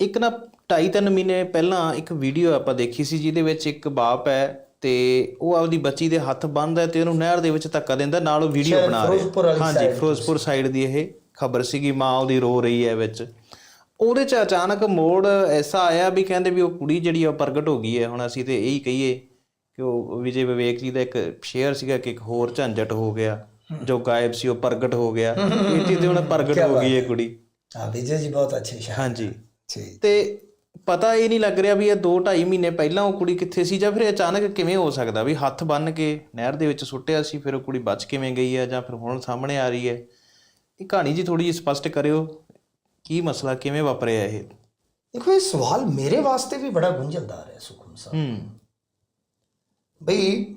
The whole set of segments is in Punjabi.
ਇੱਕ ਨਾ 2.5-3 ਮਹੀਨੇ ਪਹਿਲਾਂ ਇੱਕ ਵੀਡੀਓ ਆਪਾਂ ਦੇਖੀ ਸੀ ਜਿਹਦੇ ਵਿੱਚ ਇੱਕ ਬਾਪ ਹੈ ਤੇ ਉਹ ਆਪਦੀ ਬੱਚੀ ਦੇ ਹੱਥ ਬੰਨ੍ਹਦਾ ਹੈ ਤੇ ਉਹਨੂੰ ਨਹਿਰ ਦੇ ਵਿੱਚ ਧੱਕਾ ਦਿੰਦਾ ਨਾਲ ਉਹ ਵੀਡੀਓ ਬਣਾ ਰਿਹਾ ਹਾਂਜੀ ਫਿਰੋਜ਼ਪੁਰ ਸਾਈਡ ਦੀ ਇਹ ਖਬਰ ਸੀਗੀ ਮਾਂ ਉਹਦੀ ਰੋ ਰਹੀ ਹੈ ਵਿੱਚ। ਉਹਦੇ ਚ ਅਚਾਨਕ ਮੋੜ ਐਸਾ ਆਇਆ ਵੀ ਕਹਿੰਦੇ ਵੀ ਉਹ ਕੁੜੀ ਜਿਹੜੀ ਆ ਉਹ ਪ੍ਰਗਟ ਹੋ ਗਈ ਹੈ। ਹੁਣ ਅਸੀਂ ਤੇ ਇਹੀ ਕਹੀਏ ਕਿ ਉਹ ਵਿਜੇ ਵਿਵੇਕ ਜੀ ਦਾ ਇੱਕ ਸ਼ੇਅਰ ਸੀਗਾ ਕਿ ਇੱਕ ਹੋਰ ਝੰਜਟ ਹੋ ਗਿਆ ਜੋ ਗਾਇਬ ਸੀ ਉਹ ਪ੍ਰਗਟ ਹੋ ਗਿਆ। ਇੱਥੇ ਤੇ ਹੁਣ ਪ੍ਰਗਟ ਹੋ ਗਈ ਹੈ ਕੁੜੀ। ਹਾਂ ਵਿਜੇ ਜੀ ਬਹੁਤ ਅੱਛੇ ਸ਼ਾਇਰ ਹਾਂਜੀ। ਤੇ ਪਤਾ ਇਹ ਨਹੀਂ ਲੱਗ ਰਿਹਾ ਵੀ ਇਹ 2 2.5 ਮਹੀਨੇ ਪਹਿਲਾਂ ਉਹ ਕੁੜੀ ਕਿੱਥੇ ਸੀ ਜਾਂ ਫਿਰ ਅਚਾਨਕ ਕਿਵੇਂ ਹੋ ਸਕਦਾ ਵੀ ਹੱਥ ਬੰਨ ਕੇ ਨਹਿਰ ਦੇ ਵਿੱਚ ਸੁੱਟਿਆ ਸੀ ਫਿਰ ਉਹ ਕੁੜੀ ਬਚ ਕਿਵੇਂ ਗਈ ਹੈ ਜਾਂ ਫਿਰ ਹੁਣ ਸਾਹਮਣੇ ਆ ਰਹੀ ਹੈ? ਇਹ ਕਹਾਣੀ ਜੀ ਥੋੜੀ ਜਿਹੀ ਸਪਸ਼ਟ ਕਰਿਓ ਕੀ ਮਸਲਾ ਕਿਵੇਂ ਵਾਪਰਿਆ ਇਹ? ਦੇਖੋ ਇਹ ਸਵਾਲ ਮੇਰੇ ਵਾਸਤੇ ਵੀ ਬੜਾ ਗੁੰਝਲਦਾਰ ਹੈ ਸੁਖਮ ਸਾਹਿਬ। ਹੂੰ। ਬਈ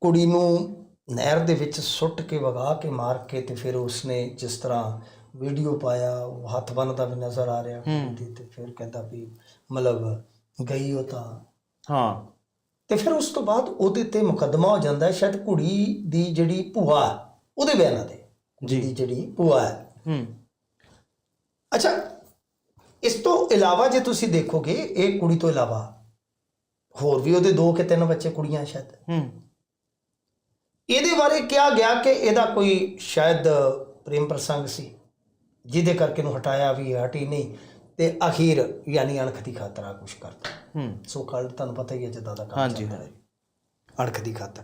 ਕੁੜੀ ਨੂੰ ਨਹਿਰ ਦੇ ਵਿੱਚ ਸੁੱਟ ਕੇ ਵਗਾ ਕੇ ਮਾਰ ਕੇ ਤੇ ਫਿਰ ਉਸਨੇ ਜਿਸ ਤਰ੍ਹਾਂ ਵੀਡੀਓ ਪਾਇਆ ਉਹ ਹੱਥ ਬੰਨਦਾ ਵੀ ਨਜ਼ਰ ਆ ਰਿਹਾ ਕੁੜੀ ਤੇ ਫਿਰ ਕਹਿੰਦਾ ਵੀ ਮਤਲਬ ਗਈ ਉਹ ਤਾਂ। ਹਾਂ। ਤੇ ਫਿਰ ਉਸ ਤੋਂ ਬਾਅਦ ਉਹਦੇ ਤੇ ਮੁਕੱਦਮਾ ਹੋ ਜਾਂਦਾ ਹੈ ਸ਼ਾਇਦ ਕੁੜੀ ਦੀ ਜਿਹੜੀ ਭੂਆ ਉਹਦੇ ਬਿਆਨਾਂ ਤੇ। ਦੀ ਜਿਹੜੀ ਭੂਆ ਹੈ। ਹੂੰ। ਅੱਛਾ ਇਸ ਤੋਂ ਇਲਾਵਾ ਜੇ ਤੁਸੀਂ ਦੇਖੋਗੇ ਇਹ ਕੁੜੀ ਤੋਂ ਇਲਾਵਾ ਹੋਰ ਵੀ ਉਹਦੇ ਦੋ ਕਿ ਤਿੰਨ ਬੱਚੇ ਕੁੜੀਆਂ ਸ਼ਾਇਦ। ਹੂੰ। ਇਹਦੇ ਬਾਰੇ ਕਿਹਾ ਗਿਆ ਕਿ ਇਹਦਾ ਕੋਈ ਸ਼ਾਇਦ ਪ੍ਰੇਮ ਪ੍ਰਸੰਗ ਸੀ। ਜਿਹਦੇ ਕਰਕੇ ਨੂੰ ਹਟਾਇਆ ਵੀ ਹਟੀ ਨਹੀਂ। ਤੇ ਅਖੀਰ ਯਾਨੀ ਅਣਖ ਦੀ ਖਾਤਰ ਆ ਕੁਝ ਕਰਦਾ। ਹੂੰ। ਸੋ ਕਾਲ ਤੁਹਾਨੂੰ ਪਤਾ ਹੀ ਹੈ ਜਿੱਦਾਂ ਦਾ ਕੰਮ ਹਾਂਜੀ, ਚੱਲਦਾ ਹੈ। ਅਣਖ ਦੀ ਖਾਤਰ।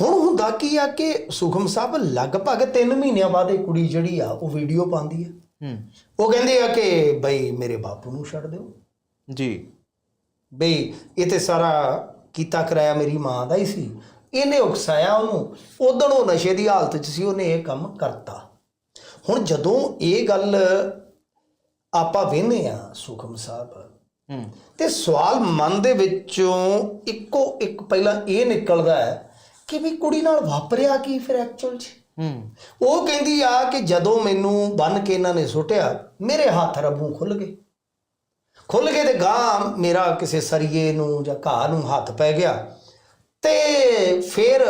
ਹੁਣ ਹੁੰਦਾ ਕੀ ਆ ਕਿ ਸੁਖਮ ਸਾਹਿਬ ਲਗਭਗ 3 ਮਹੀਨਿਆਂ ਬਾਅਦ ਇਹ ਕੁੜੀ ਜਿਹੜੀ ਆ ਉਹ ਵੀਡੀਓ ਪਾਉਂਦੀ ਹੈ। ਹੂੰ। ਉਹ ਕਹਿੰਦੇ ਆ ਕਿ ਬਈ ਮੇਰੇ ਬਾਪੂ ਨੂੰ ਛੱਡ ਦਿਓ। ਜੀ। ਬਈ ਇਹ ਤੇ ਸਾਰਾ ਕੀਤਾ ਕਰਾਇਆ ਮੇਰੀ ਮਾਂ ਦਾ ਹੀ ਸੀ। ਇਹਨੇ ਉਕਸਾਇਆ ਉਹਨੂੰ। ਉਦੋਂ ਉਹ ਨਸ਼ੇ ਦੀ ਹਾਲਤ 'ਚ ਸੀ ਉਹਨੇ ਇਹ ਕੰਮ ਕਰਤਾ। ਹੁਣ ਜਦੋਂ ਇਹ ਗੱਲ ਆਪਾਂ ਵੇਖਨੇ ਆ ਸੁਖਮ ਸਾਹਿਬ ਹੂੰ। ਤੇ ਸਵਾਲ ਮਨ ਦੇ ਵਿੱਚੋਂ ਇੱਕੋ ਇੱਕ ਪਹਿਲਾਂ ਇਹ ਨਿਕਲਦਾ ਹੈ ਕਿ ਵੀ ਕੁੜੀ ਨਾਲ ਵਾਪਰਿਆ ਕੀ ਫਿਰ ਐਕਚੁਅਲ 'ਚ? ਹੂੰ। ਉਹ ਕਹਿੰਦੀ ਆ ਕਿ ਜਦੋਂ ਮੈਨੂੰ ਬੰਨ ਕੇ ਇਹਨਾਂ ਨੇ ਸੁੱਟਿਆ ਮੇਰੇ ਹੱਥ ਰੱਬੂ ਖੁੱਲ ਗਏ। ਖੁੱਲ ਗਏ ਤੇ ਗਾਂ ਮੇਰਾ ਕਿਸੇ ਸਰੀਏ ਨੂੰ ਜਾਂ ਘਾਹ ਨੂੰ ਹੱਥ ਪੈ ਗਿਆ। ਤੇ ਫਿਰ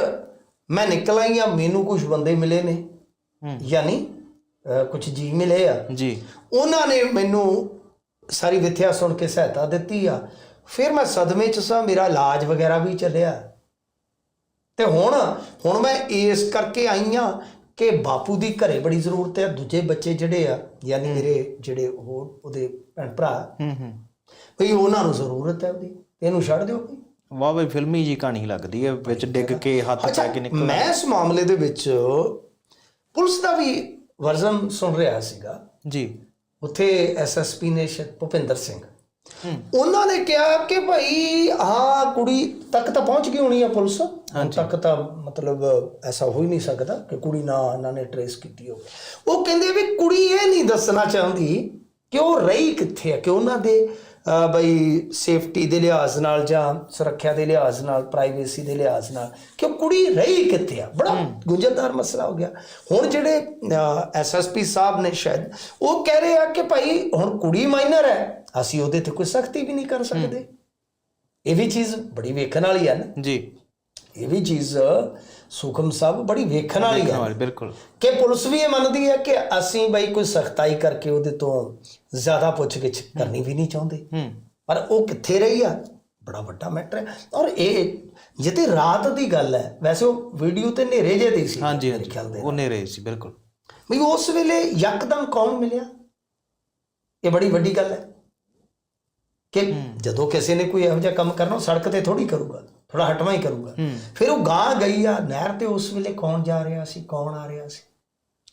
ਮੈਂ ਨਿਕਲ ਆਈ ਆ ਮੈਨੂੰ ਕੁਝ ਬੰਦੇ ਮਿਲੇ ਨੇ। ਯਾਨੀ ਕੁਝ ਜੀ ਮਿਲੇ ਆ। ਜੀ। ਉਹਨਾਂ ਨੇ ਮੈਨੂੰ ਸਾਰੀ ਵਿਥਿਆ ਸੁਣ ਕੇ ਸਹਾਇਤਾ ਦਿੱਤੀ ਆ। ਫਿਰ ਮੈਂ ਸਦਮੇ ਚ ਸਾਂ ਮੇਰਾ ਇਲਾਜ ਵਗੈਰਾ ਵੀ ਚੱਲਿਆ। ਤੇ ਹੁਣ ਹੁਣ ਮੈਂ ਇਸ ਕਰਕੇ ਆਈ ਆ ਕਿ ਬਾਪੂ ਦੀ ਘਰੇ ਬੜੀ ਜ਼ਰੂਰਤ ਹੈ ਦੂਜੇ ਬੱਚੇ ਜਿਹੜੇ ਆ ਯਾਨੀ ਮੇਰੇ ਜਿਹੜੇ ਹੋਰ ਉਹਦੇ ਭੈਣ ਭਰਾ। ਹੂੰ ਹੂੰ। ਭਈ ਉਹਨਾਂ ਨੂੰ ਜ਼ਰੂਰਤ ਹੈ ਉਹਦੀ। ਇਹਨੂੰ ਛੱਡ ਦਿਓ ਭਈ ਵਾਹ ਬਈ ਫਿਲਮੀ ਜੀ ਕਹਾਣੀ ਲੱਗਦੀ ਹੈ ਵਿੱਚ ਡਿੱਗ ਕੇ ਹੱਥ ਪੈ ਕੇ ਨਿਕਲ ਮੈਂ ਇਸ ਮਾਮਲੇ ਦੇ ਵਿੱਚ ਪੁਲਿਸ ਦਾ ਵੀ ਵਰਜ਼ਨ ਸੁਣ ਰਿਹਾ ਸੀਗਾ। ਜੀ। ਉੱਥੇ ਐਸਐਸਪੀ ਨੇ ਭੁਪਿੰਦਰ ਸਿੰਘ। ਉਹਨਾਂ ਨੇ ਕਿਹਾ ਕਿ ਭਾਈ ਹਾਂ ਕੁੜੀ ਤੱਕ ਤਾਂ ਪਹੁੰਚ ਗਈ ਹੋਣੀ ਆ ਪੁਲਿਸ। ਤੱਕ ਤਾਂ ਮਤਲਬ ਐਸਾ ਹੋ ਹੀ ਨਹੀਂ ਸਕਦਾ ਕਿ ਕੁੜੀ ਨਾ ਇਹਨਾਂ ਨੇ ਟਰੇਸ ਕੀਤੀ ਹੋਵੇ। ਉਹ ਕਹਿੰਦੇ ਵੀ ਕੁੜੀ ਇਹ ਨਹੀਂ ਦੱਸਣਾ ਚਾਹੁੰਦੀ ਕਿ ਉਹ ਰਹੀ ਕਿੱਥੇ ਆ ਕਿ ਉਹਨਾਂ ਦੇ ਬਈ ਸੇਫਟੀ ਦੇ ਲਿਹਾਜ਼ ਨਾਲ ਜਾਂ ਸੁਰੱਖਿਆ ਦੇ ਲਿਹਾਜ਼ ਨਾਲ ਪ੍ਰਾਈਵੇਸੀ ਦੇ ਲਿਹਾਜ਼ ਨਾਲ ਕਿ ਉਹ ਕੁੜੀ ਰਹੀ ਕਿੱਥੇ ਆ? ਬੜਾ ਗੁੰਝਲਦਾਰ ਮਸਲਾ ਹੋ ਗਿਆ। ਹੁਣ ਜਿਹੜੇ ਐਸਐਸਪੀ ਸਾਹਿਬ ਨੇ ਸ਼ਾਇਦ ਉਹ ਕਹਿ ਰਹੇ ਆ ਕਿ ਭਾਈ ਹੁਣ ਕੁੜੀ ਮਾਈਨਰ ਹੈ ਅਸੀਂ ਉਹਦੇ ਤੇ ਕੋਈ ਸਖਤੀ ਵੀ ਨਹੀਂ ਕਰ ਸਕਦੇ। ਇਹ ਵੀ ਚੀਜ਼ ਬੜੀ ਵੇਖਣ ਵਾਲੀ ਹੈ ਨਾ। ਜੀ। ਇਹ ਵੀ ਚੀਜ਼ ਸੁਖਮ ਸਾਹਿਬ ਬੜੀ ਵੇਖਣ ਵਾਲੀ ਹੈ। ਬਿਲਕੁਲ। ਕਿ ਪੁਲਿਸ ਵੀ ਇਹ ਮੰਨਦੀ ਹੈ ਕਿ ਅਸੀਂ ਬਈ ਕੋਈ ਸਖਤਾਈ ਕਰਕੇ ਉਹਦੇ ਤੋਂ ਜ਼ਿਆਦਾ ਪੁੱਛਗਿੱਛ ਕਰਨੀ ਵੀ ਨਹੀਂ ਚਾਹੁੰਦੇ। ਪਰ ਉਹ ਕਿੱਥੇ ਰਹੀ ਆ? ਬੜਾ ਵੱਡਾ ਮੈਟਰ ਹੈ। ਔਰ ਇਹ ਜਿੱਤੇ ਰਾਤ ਦੀ ਗੱਲ ਹੈ। ਵੈਸੇ ਉਹ ਵੀਡੀਓ ਤੇ ਹਨੇਰੇ ਜੇ ਦੀ ਸੀ ਹਾਂਜੀ ਹਾਂਜੀ। ਉਹ ਨੇਰੇ ਸੀ ਬਿਲਕੁਲ। ਵੀ ਉਸ ਵੇਲੇ ਯਕਦਮ ਕੌਣ ਮਿਲਿਆ? ਇਹ ਬੜੀ ਵੱਡੀ ਗੱਲ ਹੈ। ਕਿ ਜਦੋਂ ਕਿਸੇ ਨੇ ਕੋਈ ਇਹੋ ਜਿਹਾ ਕੰਮ ਕਰਨਾ ਉਹ ਸੜਕ ਤੇ ਥੋੜੀ ਕਰੂਗਾ ਥੋੜਾ ਹਟਵਾ ਹੀ ਕਰੂਗਾ। ਫਿਰ ਉਹ ਗਾਂ ਗਈ ਆ ਨਹਿਰ ਤੇ ਉਸ ਵੇਲੇ ਕੌਣ ਜਾ ਰਿਹਾ ਸੀ ਕੌਣ ਆ ਰਿਹਾ ਸੀ?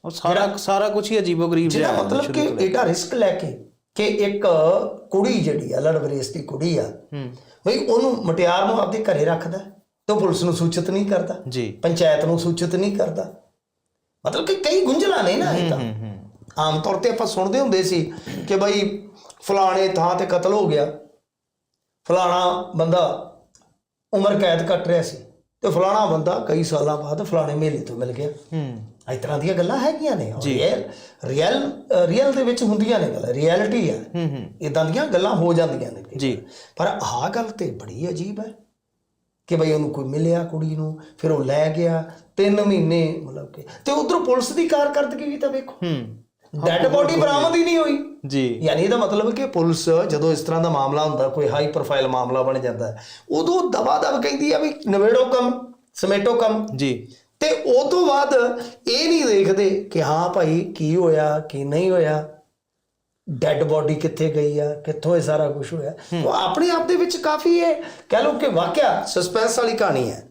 ਉਹ ਸਾਰਾ ਸਾਰਾ ਕੁਝ ਹੀ ਅਜੀਬੋ-ਗਰੀਬ ਜਿਹਦਾ ਜਿਹਾ ਮਤਲਬ ਕਿ ਇਹਦਾ ਰਿਸਕ ਲੈ ਕੇ ਕਿ ਇੱਕ ਕੁੜੀ ਜਿਹੜੀ ਆ ਲੜਵਰੇਸ ਦੀ ਕੁੜੀ ਆ ਹੂੰ। ਬਈ ਉਹਨੂੰ ਮਟਿਆਰ ਨੂੰ ਆਪਦੇ ਘਰੇ ਰੱਖਦਾ ਤੇ ਪੁਲਿਸ ਨੂੰ ਸੂਚਿਤ ਨਹੀਂ ਕਰਦਾ ਜੀ। ਪੰਚਾਇਤ ਨੂੰ ਸੂਚਿਤ ਨਹੀਂ ਕਰਦਾ। ਮਤਲਬ ਕਿ ਕਈ ਗੁੰਝਲਾਂ ਨੇ ਨਾ ਇਹ ਤਾਂ। ਆਮ ਤੌਰ ਤੇ ਆਪਾਂ ਸੁਣਦੇ ਹੁੰਦੇ ਸੀ ਕਿ ਬਈ ਫਲਾਣੇ ਥਾਂ ਤੇ ਕਤਲ ਹੋ ਗਿਆ। ਫਲਾਣਾ ਬੰਦਾ ਉਮਰ ਕੈਦ ਕੱਟ ਰਿਹਾ ਸੀ ਤੇ ਫਲਾਣਾ ਬੰਦਾ ਕਈ ਸਾਲਾਂ ਬਾਅਦ ਫਲਾਣੇ ਮੇਲੇ ਤੋਂ ਮਿਲ ਗਿਆ। ਹੂੰ। ਇਸ ਤਰ੍ਹਾਂ ਦੀਆਂ ਗੱਲਾਂ ਹੈਗੀਆਂ ਨੇ। ਰੀਅਲ ਰੀਅਲ ਰੀਅਲ ਦੇ ਵਿੱਚ ਹੁੰਦੀਆਂ ਨੇ ਗੱਲਾਂ। ਰਿਐਲਿਟੀ ਹੈ ਹੂੰ ਹੂੰ। ਇਦਾਂ ਦੀਆਂ ਗੱਲਾਂ ਹੋ ਜਾਂਦੀਆਂ ਨੇ। ਜੀ। ਪਰ ਆਹ ਗੱਲ ਤੇ ਬੜੀ ਅਜੀਬ ਹੈ ਕਿ ਬਈ ਉਹਨੂੰ ਕੋਈ ਮਿਲਿਆ ਕੁੜੀ ਨੂੰ ਫਿਰ ਉਹ ਲੈ ਗਿਆ 3 ਮਹੀਨੇ ਮਤਲਬ ਕਿ ਤੇ ਉਧਰ ਪੁਲਿਸ ਦੀ ਕਾਰਕਰਦਗੀ ਵੀ ਤਾਂ ਵੇਖੋ। ਹੂੰ। ਡੈੱਡ ਬੋਡੀ ਬਰਾਮਦ ਹੀ ਨਹੀਂ ਹੋਈ। ਜੀ। ਯਾਨੀ ਇਹਦਾ ਮਤਲਬ ਕਿ ਪੁਲਿਸ ਜਦੋਂ ਇਸ ਤਰ੍ਹਾਂ ਦਾ ਮਾਮਲਾ ਹੁੰਦਾ ਕੋਈ ਹਾਈ ਪ੍ਰੋਫਾਈਲ ਮਾਮਲਾ ਬਣ ਜਾਂਦਾ ਹੈ ਉਦੋਂ ਦਵਾ ਦਵ ਕਹਿੰਦੀ ਆ ਵੀ ਨਵੇੜੋ ਕੰਮ ਸਮੇਟੋ ਕੰਮ। ਜੀ। ਤੇ ਉਹ ਤੋਂ ਬਾਅਦ ਇਹ ਨਹੀਂ ਦੇਖਦੇ ਕਿ ਹਾਂ ਭਾਈ ਕੀ ਹੋਇਆ ਕੀ ਨਹੀਂ ਹੋਇਆ ਡੈੱਡ ਬੋਡੀ ਕਿੱਥੇ ਗਈ ਆ ਕਿੱਥੋਂ ਇਹ ਸਾਰਾ ਕੁਝ ਹੋਇਆ। ਉਹ ਆਪਣੇ ਆਪ ਦੇ ਵਿੱਚ ਕਾਫੀ ਇਹ ਕਹਿ ਲਓ ਕਿ ਵਾਕਿਆ ਸਸਪੈਂਸ ਵਾਲੀ ਕਹਾਣੀ ਹੈ।